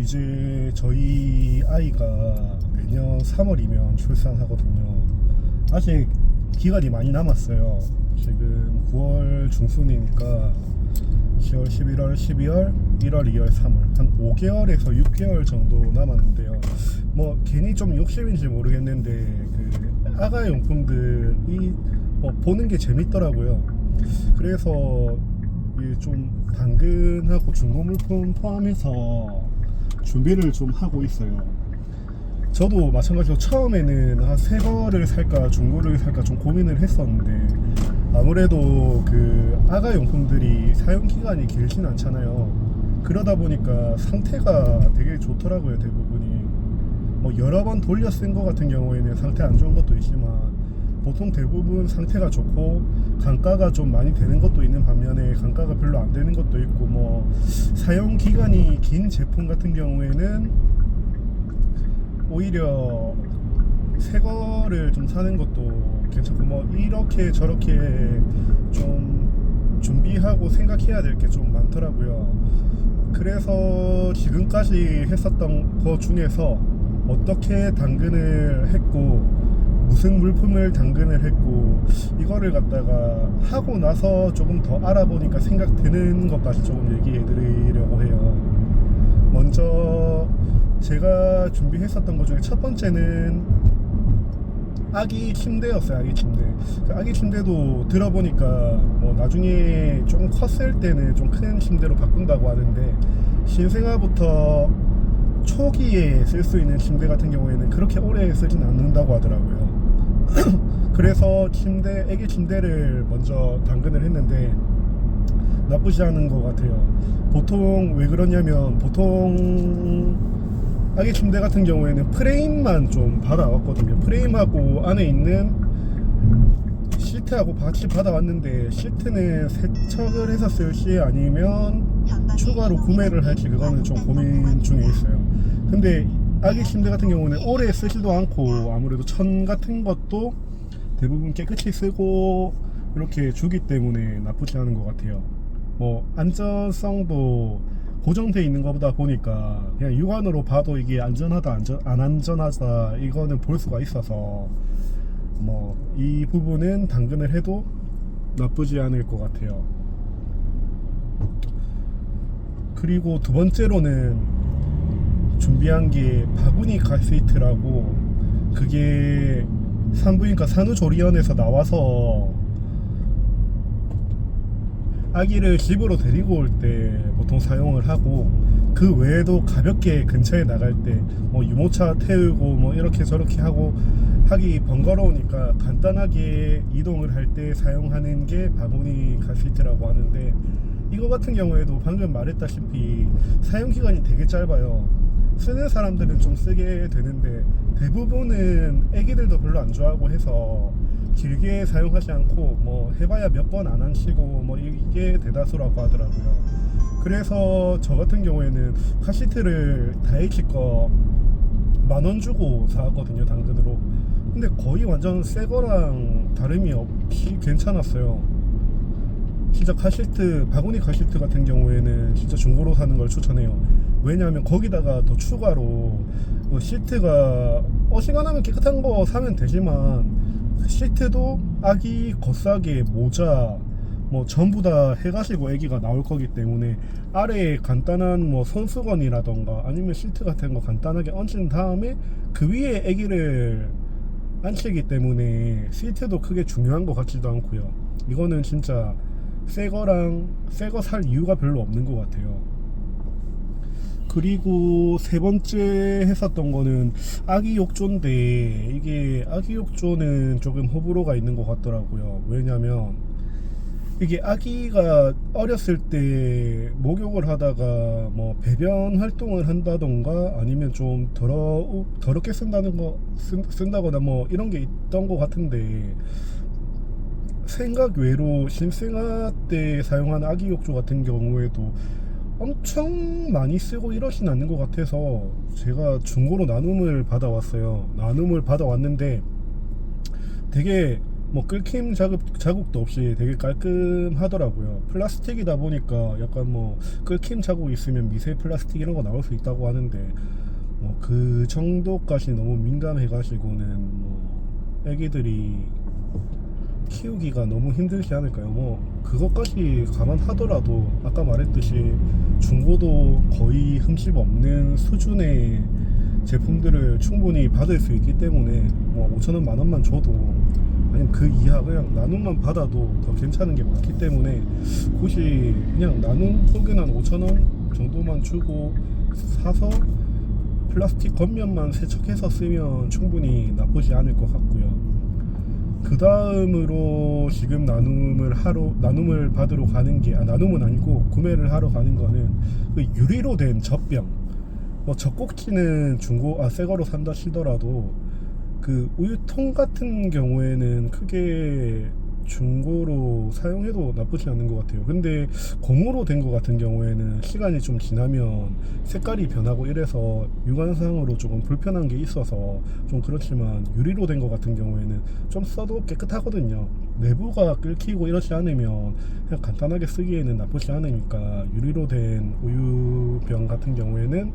이제 저희 아이가 내년 3월이면 출산하거든요. 아직 기간이 많이 남았어요. 지금 9월 중순이니까 10월, 11월, 12월, 1월, 2월, 3월 한 5개월에서 6개월 정도 남았는데요. 뭐 괜히 좀 욕심인지 모르겠는데 그 아가 용품들이 뭐 보는 게 재밌더라고요. 그래서 이좀 당근하고 중고 물품 포함해서 준비를 좀 하고 있어요. 저도 마찬가지로 처음에는 아, 새 거를 살까 중고를 살까 좀 고민을 했었는데 아무래도 그 아가 용품들이 사용 기간이 길진 않잖아요. 그러다 보니까 상태가 되게 좋더라고요 대부분이. 뭐 여러 번 돌려 쓴 거 같은 경우에는 상태 안 좋은 것도 있지만 보통 대부분 상태가 좋고 강가가 좀 많이 되는 것도 있는 반면에 강가가 별로 안 되는 것도 있고 뭐 사용 기간이 긴 제품 같은 경우에는 오히려 새 거를 좀 사는 것도 괜찮고 뭐 이렇게 저렇게 좀 준비하고 생각해야 될 게 좀 많더라고요. 그래서 지금까지 했었던 거 중에서 어떻게 당근을 했고 무슨 물품을 당근을 했고 이거를 갖다가 하고 나서 조금 더 알아보니까 생각 드는 것까지 조금 얘기해 드리려고 해요. 먼저 제가 준비했었던 것 중에 첫 번째는 아기 침대였어요. 아기 침대. 그 아기 침대도 들어보니까 뭐 나중에 좀 컸을 때는 좀 큰 침대로 바꾼다고 하는데 신생아부터 초기에 쓸 수 있는 침대 같은 경우에는 그렇게 오래 쓰진 않는다고 하더라고요. 그래서 침대, 애기 침대를 먼저 당근을 했는데 나쁘지 않은 것 같아요. 보통 왜 그러냐면 보통 아기 침대 같은 경우에는 프레임만 좀 받아왔거든요. 프레임하고 안에 있는 시트하고 같이 받아왔는데 시트는 세척을 해서 쓸지 아니면 추가로 구매를 할지 그거는 좀 고민 중에 있어요. 근데 아기 침대 같은 경우는 오래 쓰지도 않고 아무래도 천 같은 것도 대부분 깨끗이 쓰고 이렇게 주기 때문에 나쁘지 않은 것 같아요. 뭐 안전성도 고정돼 있는 것보다 보니까 그냥 육안으로 봐도 이게 안전하다 안전 안 안전하다 이거는 볼 수가 있어서 뭐 이 부분은 당근을 해도 나쁘지 않을 것 같아요. 그리고 두 번째로는 준비한 게 바구니 가스이트라고 그게 산부인과 산후조리원에서 나와서 아기를 집으로 데리고 올 때 보통 사용을 하고 그 외에도 가볍게 근처에 나갈 때 뭐 유모차 태우고 뭐 이렇게 저렇게 하고 하기 번거로우니까 간단하게 이동을 할 때 사용하는 게 바구니 가시트라고 하는데 이거 같은 경우에도 방금 말했다시피 사용 기간이 되게 짧아요. 쓰는 사람들은 좀 쓰게 되는데 대부분은 애기들도 별로 안 좋아하고 해서 길게 사용하지 않고 뭐 해봐야 몇 번 안 하시고 뭐 이게 대다수라고 하더라고요. 그래서 저 같은 경우에는 카시트를 다이치 거만 원 주고 사왔거든요 당근으로. 근데 거의 완전 새 거랑 다름이 없이 괜찮았어요. 진짜 카시트 바구니 카시트 같은 경우에는 진짜 중고로 사는 걸 추천해요. 왜냐하면 거기다가 더 추가로 뭐 시트가 어지간하면 깨끗한 거 사면 되지만 시트도 아기 겉싸개 모자 뭐 전부 다 해가지고 아기가 나올 거기 때문에 아래에 간단한 뭐 손수건이라던가 아니면 시트 같은 거 간단하게 얹은 다음에 그 위에 아기를 앉히기 때문에 시트도 크게 중요한 것 같지도 않고요. 이거는 진짜 새 거랑 새 거 살 이유가 별로 없는 것 같아요. 그리고 세 번째 했었던 거는 아기 욕조인데 이게 아기 욕조는 조금 호불호가 있는 것 같더라고요. 왜냐면 이게 아기가 어렸을 때 목욕을 하다가 뭐 배변 활동을 한다던가 아니면 좀 더러 더럽게 쓴다는 거 쓴, 쓴다거나 뭐 이런 게 있던 것 같은데 생각 외로 신생아 때 사용한 아기 욕조 같은 경우에도 엄청 많이 쓰고 이러진 않는 것 같아서 제가 중고로 나눔을 받아왔어요. 나눔을 받아왔는데 되게 뭐 끓김 자국, 자국도 없이 되게 깔끔하더라고요. 플라스틱이다 보니까 약간 뭐 끓김 자국 있으면 미세 플라스틱 이런 거 나올 수 있다고 하는데 뭐 그 정도까지 너무 민감해가지고는 뭐 애기들이 키우기가 너무 힘들지 않을까요? 뭐 그것까지 감안하더라도 아까 말했듯이 중고도 거의 흠집 없는 수준의 제품들을 충분히 받을 수 있기 때문에 뭐 5천 원, 만 원만 줘도 아니면 그 이하 그냥 나눔만 받아도 더 괜찮은 게 많기 때문에 굳이 그냥 나눔 혹은 한 5천 원 정도만 주고 사서 플라스틱 겉면만 세척해서 쓰면 충분히 나쁘지 않을 것 같고요. 그 다음으로 지금 나눔을 하러 나눔을 받으러 가는 게 아, 나눔은 아니고 구매를 하러 가는 거는 그 유리로 된 젖병. 뭐 젖꼭지는 중고 아 새 거로 산다 치더라도 그 우유통 같은 경우에는 크게 중고로 사용해도 나쁘지 않은 것 같아요. 근데 고무로 된 것 같은 경우에는 시간이 좀 지나면 색깔이 변하고 이래서 육안상으로 조금 불편한 게 있어서 좀 그렇지만 유리로 된 것 같은 경우에는 좀 써도 깨끗하거든요. 내부가 끓이고 이러지 않으면 그냥 간단하게 쓰기에는 나쁘지 않으니까 유리로 된 우유병 같은 경우에는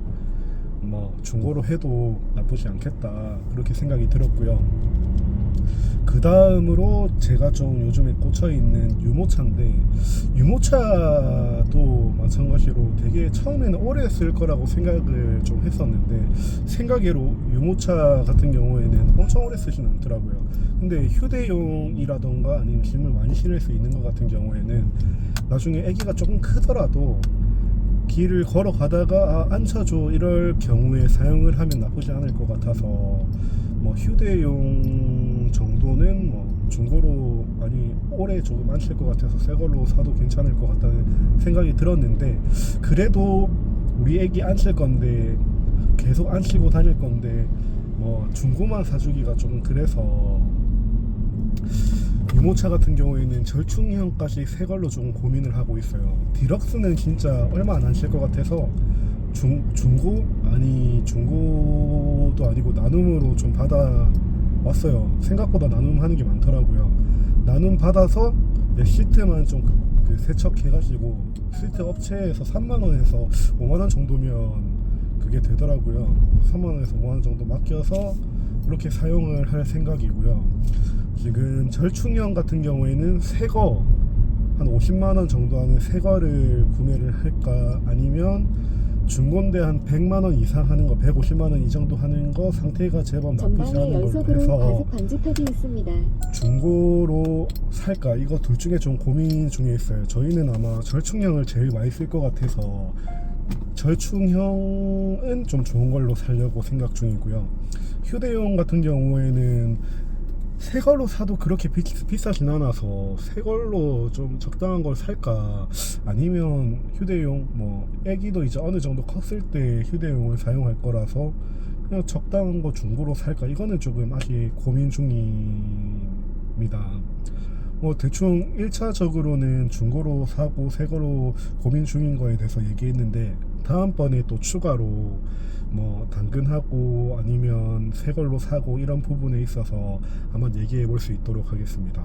뭐 중고로 해도 나쁘지 않겠다 그렇게 생각이 들었고요. 그 다음으로 제가 좀 요즘에 꽂혀 있는 유모차인데 유모차도 마찬가지로 되게 처음에는 오래 쓸 거라고 생각을 좀 했었는데 생각외로 유모차 같은 경우에는 엄청 오래 쓰진 않더라고요. 근데 휴대용이라던가 아니면 짐을 많이 실을 수 있는 것 같은 경우에는 나중에 아기가 조금 크더라도 길을 걸어가다가 아, 앉혀줘 이럴 경우에 사용을 하면 나쁘지 않을 것 같아서 뭐 휴대용 정도는 뭐 중고로 많이 오래 조금 안칠것 같아서 새 걸로 사도 괜찮을 것 같다는 생각이 들었는데 그래도 우리 애기 안칠 건데 계속 안 치고 다닐 건데 뭐 중고만 사주기가 조금 그래서 유모차 같은 경우에는 절충형까지 새 걸로 좀 고민을 하고 있어요. 디럭스는 진짜 얼마 안 하실 것 같아서 중, 중고? 아니 중고도 아니고 나눔으로 좀 받아 왔어요. 생각보다 나눔하는 게 많더라고요. 나눔 받아서 내 시트만 좀 그 세척해가지고 시트 업체에서 3만 원에서 5만 원 정도면 그게 되더라고요. 3만 원에서 5만 원 정도 맡겨서 그렇게 사용을 할 생각이고요. 지금 절충형 같은 경우에는 새거 한 50만 원 정도 하는 새거를 구매를 할까 아니면 중고인데 한 100만 원 이상 하는 거 150만 원 이 정도 하는 거 상태가 제법 나쁘지 않은 걸로 해서. 중고로 살까? 이거 둘 중에 좀 고민 중에 있어요. 저희는 아마 절충형을 제일 많이 쓸 것 같아서 절충형은 좀 좋은 걸로 살려고 생각 중이고요. 휴대용 같은 경우에는 새 걸로 사도 그렇게 비, 비싸진 않아서 새 걸로 좀 적당한 걸 살까? 아니면 휴대용 뭐 애기도 이제 어느 정도 컸을 때 휴대용을 사용할 거라서 그냥 적당한 거 중고로 살까? 이거는 조금 아직 고민 중입니다. 뭐 대충 1차적으로는 중고로 사고 새 거로 고민 중인 거에 대해서 얘기했는데 다음번에 또 추가로 뭐 당근하고 아니면 새 걸로 사고 이런 부분에 있어서 한번 얘기해 볼 수 있도록 하겠습니다.